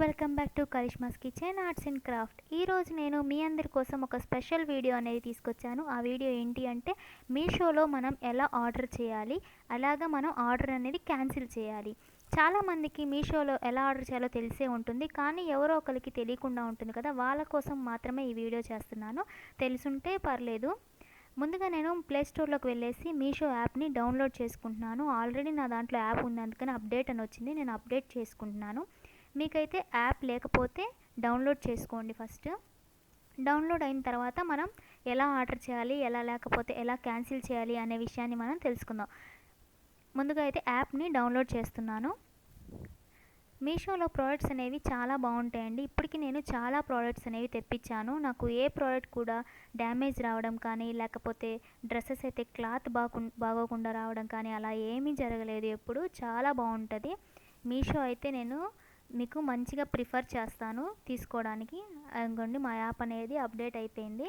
Welcome back to Karishma's kitchen arts and craft. ఈరోజు నేను మీ అందరి కోసం ఒక స్పెషల్ వీడియో అనేది తీసుకొచ్చాను. ఆ వీడియో ఏంటి అంటే మీషోలో మనం ఎలా ఆర్డర్ చేయాలి అలాగా మనం ఆర్డర్ అనేది క్యాన్సిల్ చేయాలి. చాలామందికి మీషోలో ఎలా ఆర్డర్ చేయాలో తెలిసే ఉంటుంది కానీ ఎవరో ఒకరికి తెలియకుండా ఉంటుంది కదా వాళ్ళ కోసం మాత్రమే ఈ వీడియో చేస్తున్నాను. తెలుసుంటే పర్లేదు. ముందుగా నేను ప్లే స్టోర్లోకి వెళ్ళేసి మీషో యాప్ని డౌన్లోడ్ చేసుకుంటున్నాను. ఆల్రెడీ నా దాంట్లో యాప్ ఉంది అందుకని అప్డేట్ అని వచ్చింది నేను అప్డేట్ చేసుకుంటున్నాను. మీకైతే యాప్ లేకపోతే డౌన్లోడ్ చేసుకోండి ఫస్ట్. డౌన్లోడ్ అయిన తర్వాత మనం ఎలా ఆర్డర్ చేయాలి ఎలా లేకపోతే ఎలా క్యాన్సిల్ చేయాలి అనే విషయాన్ని మనం తెలుసుకుందాం. ముందుగా అయితే యాప్ని డౌన్లోడ్ చేస్తున్నాను. మీషోలో ప్రోడక్ట్స్ అనేవి చాలా బాగుంటాయండి. ఇప్పటికి నేను చాలా ప్రోడక్ట్స్ అనేవి తెప్పించాను. నాకు ఏ ప్రోడక్ట్ కూడా డ్యామేజ్ రావడం కానీ లేకపోతే డ్రెస్సెస్ అయితే క్లాత్ బాగు బాగోకుండా రావడం కానీ అలా ఏమీ జరగలేదు ఎప్పుడు. చాలా బాగుంటుంది. మీషో అయితే నేను మీకు మంచిగా ప్రిఫర్ చేస్తాను తీసుకోవడానికి. అనుకోండి మా యాప్ అనేది అప్డేట్ అయిపోయింది.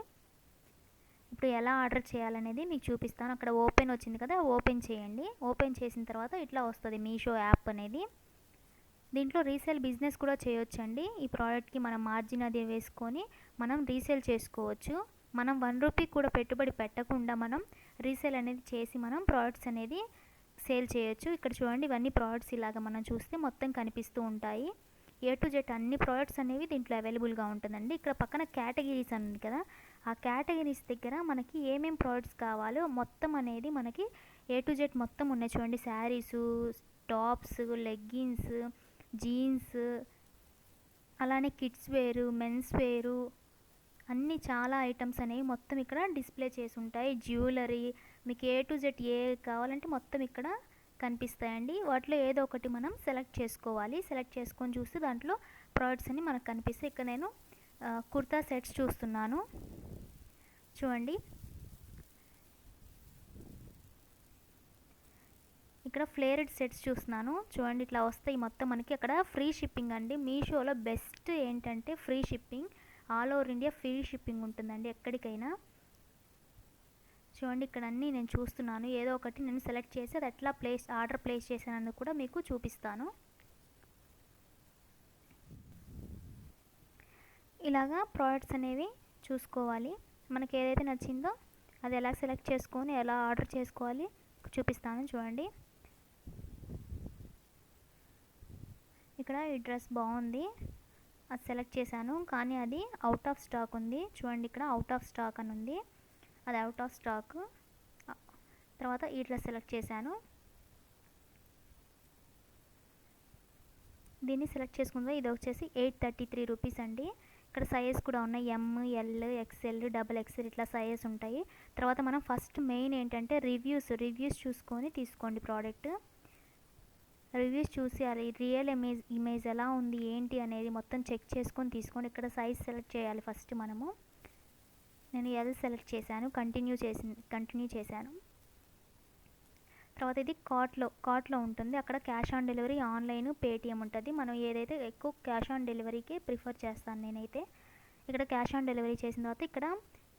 ఇప్పుడు ఎలా ఆర్డర్ చేయాలనేది మీకు చూపిస్తాను. అక్కడ ఓపెన్ వచ్చింది కదా ఓపెన్ చేయండి. ఓపెన్ చేసిన తర్వాత ఇట్లా వస్తుంది మీషో యాప్ అనేది. దీంట్లో రీసేల్ బిజినెస్ కూడా చేయొచ్చండి. ఈ ప్రోడక్ట్కి మనం మార్జిన్ అది వేసుకొని మనం రీసేల్ చేసుకోవచ్చు. మనం వన్ రూపీ కూడా పెట్టుబడి పెట్టకుండా మనం రీసేల్ అనేది చేసి మనం ప్రోడక్ట్స్ అనేది సేల్ చేయొచ్చు. ఇక్కడ చూడండి ఇవన్నీ ప్రోడక్ట్స్ ఇలాగ మనం చూస్తే మొత్తం కనిపిస్తూ ఉంటాయి. ఏ టు జెడ్ అన్ని ప్రోడక్ట్స్ అనేవి దీంట్లో అవైలబుల్గా ఉంటుందండి. ఇక్కడ పక్కన కేటగిరీస్ అని ఉంది కదా. ఆ కేటగిరీస్ దగ్గర మనకి ఏమేం ప్రోడక్ట్స్ కావాలో మొత్తం అనేది మనకి ఏ టు జెడ్ మొత్తం ఉన్నాయి. చూడండి శారీసు టాప్స్ లెగ్గిన్స్ జీన్స్ అలానే కిడ్స్ వేరు మెన్స్ వేరు అన్నీ చాలా ఐటమ్స్ అనేవి మొత్తం ఇక్కడ డిస్ప్లే చేసి ఉంటాయి జ్యువెలరీ మీకు ఏ టు జెడ్ ఏ కావాలంటే మొత్తం ఇక్కడ కనిపిస్తాయండి. వాటిలో ఏదో ఒకటి మనం సెలెక్ట్ చేసుకోవాలి. సెలెక్ట్ చేసుకొని చూస్తే దాంట్లో ప్రోడక్ట్స్ అన్ని మనకు కనిపిస్తాయి. ఇక్కడ నేను కుర్తా సెట్స్ చూస్తున్నాను. చూడండి. ఇక్కడ ఫ్లేరెడ్ సెట్స్ చూస్తున్నాను. చూడండి ఇట్లా వస్తాయి. మొత్తం మనకి అక్కడ ఫ్రీ షిప్పింగ్ అండి. మీషోలో బెస్ట్ ఏంటంటే free shipping. All over India free shipping ఉంటుందండి ఎక్కడికైనా. చూడండి ఇక్కడ అన్నీ నేను చూస్తున్నాను. ఏదో ఒకటి నేను సెలెక్ట్ చేసి అది ఎట్లా ప్లేస్ ఆర్డర్ ప్లేస్ చేశానని కూడా మీకు చూపిస్తాను. ఇలాగా ప్రోడక్ట్స్ అనేవి చూసుకోవాలి. మనకి ఏదైతే నచ్చిందో అది ఎలా సెలెక్ట్ చేసుకొని ఎలా ఆర్డర్ చేసుకోవాలి చూపిస్తాను చూడండి. ఇక్కడ ఈ డ్రెస్ బాగుంది. అది సెలెక్ట్ చేశాను. కానీ అది అవుట్ ఆఫ్ స్టాక్ ఉంది. చూడండి ఇక్కడ అవుట్ ఆఫ్ స్టాక్ అని ఉంది. అది అవుట్ ఆఫ్ స్టాక్ తర్వాత ఇట్లా సెలెక్ట్ చేశాను. దీన్ని సెలెక్ట్ చేసుకుందా. ఇది వచ్చేసి ఎయిట్ థర్టీ త్రీ రూపీస్ అండి. ఇక్కడ సైజ్ కూడా ఉన్నాయి. M L XL double XL ఇట్లా సైజెస్ ఉంటాయి. తర్వాత మనం ఫస్ట్ మెయిన్ ఏంటంటే రివ్యూస్ రివ్యూస్ చూసుకొని తీసుకోండి ప్రోడక్ట్ రివ్యూస్ చూసి అది రియల్ ఇమేజ్ ఇమేజ్ ఎలా ఉంది ఏంటి అనేది మొత్తం చెక్ చేసుకొని తీసుకోండి ఇక్కడ సైజ్ సెలెక్ట్ చేయాలి ఫస్ట్ మనము. నేను ఎల్ సెలెక్ట్ చేశాను కంటిన్యూ చేసి కంటిన్యూ చేశాను. తర్వాత ఇది కార్ట్లో కార్ట్లో ఉంటుంది. అక్కడ cash on delivery online Paytm ఉంటుంది. మనం ఏదైతే ఎక్కువ క్యాష్ ఆన్ డెలివరీకి ప్రిఫర్ చేస్తాను నేనైతే. ఇక్కడ క్యాష్ ఆన్ డెలివరీ చేసిన తర్వాత ఇక్కడ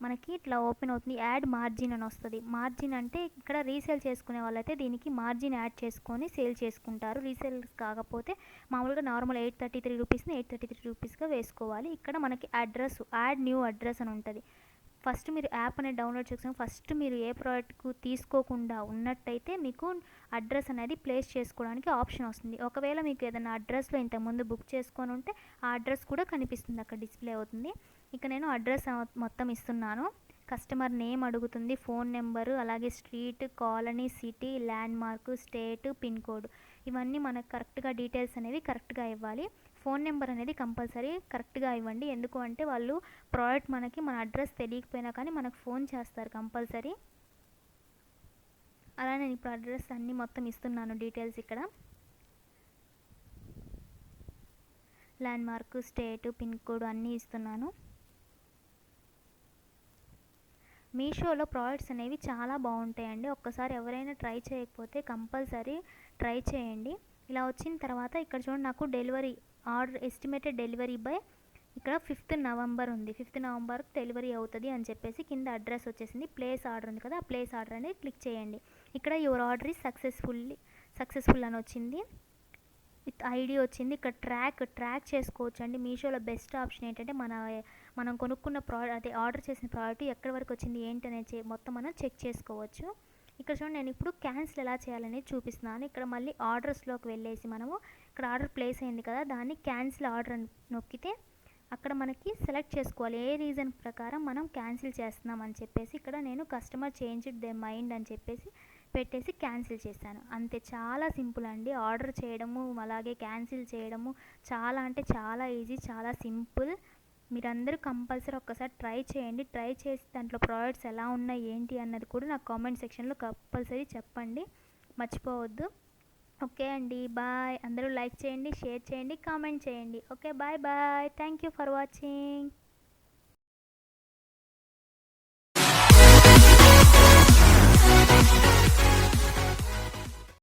మనకి ఇట్లా ఓపెన్ అవుతుంది యాడ్ మార్జిన్ అని వస్తుంది. మార్జిన్ అంటే ఇక్కడ రీసేల్ చేసుకునే వాళ్ళైతే దీనికి మార్జిన్ యాడ్ చేసుకొని సేల్ చేసుకుంటారు. రీసేల్ కాకపోతే మామూలుగా నార్మల్ ఎయిట్ థర్టీ త్రీ రూపీస్ని ఎయిట్ థర్టీ త్రీ రూపీస్గా వేసుకోవాలి. ఇక్కడ మనకి అడ్రస్ యాడ్ న్యూ అడ్రస్ అని ఉంటుంది. ఫస్ట్ మీరు యాప్ అనేది డౌన్లోడ్ చేసుకుని ఫస్ట్ మీరు ఏ ప్రోడక్ట్కు తీసుకోకుండా ఉన్నట్టయితే మీకు అడ్రస్ అనేది ప్లేస్ చేసుకోవడానికి ఆప్షన్ వస్తుంది. ఒకవేళ మీకు ఏదైనా అడ్రస్లో ఇంతకుముందు బుక్ చేసుకొని ఉంటే ఆ అడ్రస్ కూడా కనిపిస్తుంది. అక్కడ డిస్ప్లే అవుతుంది. ఇక నేను అడ్రస్ మొత్తం ఇస్తున్నాను. కస్టమర్ నేమ్ అడుగుతుంది ఫోన్ నెంబరు అలాగే street colony city landmark state pin code. ఇవన్నీ మనకు కరెక్ట్గా డీటెయిల్స్ అనేవి కరెక్ట్గా ఇవ్వాలి. ఫోన్ నెంబర్ అనేది కంపల్సరీ కరెక్ట్గా ఇవ్వండి. ఎందుకు అంటే వాళ్ళు ప్రోడక్ట్ మనకి మన అడ్రస్ తెలియకపోయినా కానీ మనకు ఫోన్ చేస్తారు కంపల్సరీ. అలా నేను ఇప్పుడు అడ్రస్ అన్నీ మొత్తం ఇస్తున్నాను డీటెయిల్స్ ఇక్కడ. Landmark state pin code అన్నీ ఇస్తున్నాను. మీషోలో ప్రోడక్ట్స్ అనేవి చాలా బాగుంటాయండి. ఒక్కసారి ఎవరైనా ట్రై చేయకపోతే కంపల్సరీ ట్రై చేయండి. ఇలా వచ్చిన తర్వాత ఇక్కడ చూడండి నాకు delivery order estimated delivery by ఇక్కడ ఫిఫ్త్ నవంబర్ ఉంది. ఫిఫ్త్ నవంబర్కి డెలివరీ అవుతుంది అని చెప్పేసి కింద అడ్రస్ వచ్చేసింది. ప్లేస్ ఆర్డర్ ఉంది కదా ఆ ప్లేస్ ఆర్డర్ అనేది క్లిక్ చేయండి. ఇక్కడ your order is successfully successful అని వచ్చింది. విత్ ఐడి వచ్చింది. ఇక్కడ ట్రాక్ ట్రాక్ చేసుకోవచ్చు అండి మీషోలో బెస్ట్ ఆప్షన్ ఏంటంటే మన మనం కొనుక్కున్న ప్రోడక్ట్ అదే ఆర్డర్ చేసిన ప్రోడక్ట్ ఎక్కడి వరకు వచ్చింది ఏంటి అనేది మొత్తం మనం చెక్ చేసుకోవచ్చు. ఇక్కడ చూడండి నేను ఇప్పుడు క్యాన్సిల్ ఎలా చేయాలనేది చూపిస్తున్నాను. ఇక్కడ మళ్ళీ ఆర్డర్స్లోకి వెళ్ళేసి మనము ఇక్కడ ఆర్డర్ ప్లేస్ అయింది కదా దాన్ని క్యాన్సిల్ ఆర్డర్ అని నొక్కితే అక్కడ మనకి సెలెక్ట్ చేసుకోవాలి. ఏ రీజన్ ప్రకారం మనం క్యాన్సిల్ చేస్తున్నాం అని చెప్పేసి ఇక్కడ నేను కస్టమర్ చేంజ్ దే మైండ్ అని చెప్పేసి పెట్టేసి క్యాన్సిల్ చేశాను. అంతే చాలా సింపుల్ అండి. ఆర్డర్ చేయడము అలాగే క్యాన్సిల్ చేయడము చాలా అంటే చాలా ఈజీ చాలా సింపుల్. మీరందరూ కంపల్సరీ ఒక్కసారి ట్రై చేయండి. ట్రై చేసి దాంట్లో ప్రోడక్ట్స్ ఎలా ఉన్నాయి ఏంటి అన్నది కూడా నాకు కామెంట్ సెక్షన్లో కంపల్సరీ చెప్పండి. మర్చిపోవద్దు. ఓకే అండి బాయ్. అందరూ లైక్ చేయండి షేర్ చేయండి కామెంట్ చేయండి. Okay bye bye. Thank you for watching.